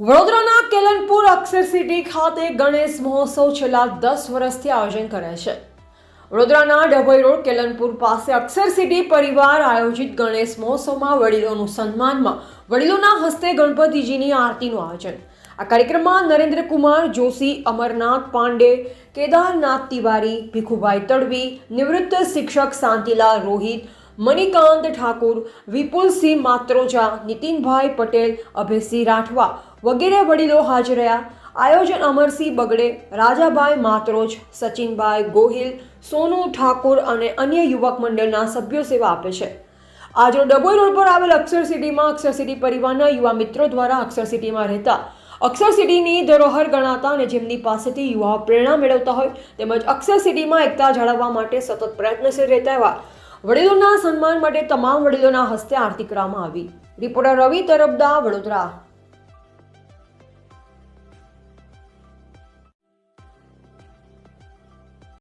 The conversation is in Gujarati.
વડોદરાના કેલનપુર અક્ષર સિટી ખાતે ગણેશ મહોત્સવ છેલ્લા દસ વર્ષથી આયોજન કરે છે. વડોદરાના ડભોઈ રોડ કેલનપુર પાસે અક્ષર સિટી પરિવાર આયોજિત ગણેશ મહોત્સવમાં વડીલોનું સન્માનમાં વડીલોના હસ્તે ગણપતિજીની આરતીનું આયોજન. આ કાર્યક્રમમાં નરેન્દ્રકુમાર જોશી, અમરનાથ પાંડે, કેદારનાથ તિવારી, ભીખુભાઈ તડવી, નિવૃત્ત શિક્ષક શાંતિલાલ રોહિત મણિકાંત ઠાકુર, વિપુલસિંહ માત્રોજા, નીતિનભાઈ પટેલ, અભયસિંહ રાઠવા વગેરે વડીલો હાજર રહ્યા. આયોજન અમરસિંહ બગડે, રાજાભાઈ માત્રોજ, સચિનભાઈ ગોહિલ, સોનુ ઠાકુર અને અન્ય યુવક મંડળના સભ્યો સેવા આપે છે. આજનો ડભોઈ રોડ પર આવેલ અક્ષર સિટીમાં અક્ષર સિટી પરિવારના યુવા મિત્રો દ્વારા અક્ષર સિટીમાં રહેતા અક્ષર સિટીની ધરોહર ગણાતા અને જેમની પાસેથી યુવાઓ પ્રેરણા મેળવતા હોય તેમજ અક્ષર સિટીમાં એકતા જાળવવા માટે સતત પ્રયત્નશીલ રહેતા એવા વડીલોના સન્માન માટે તમામ વડીલોના હસ્તે આરતી કરવામાં આવી. રિપોર્ટર રવિ તરફદા વડોદરા.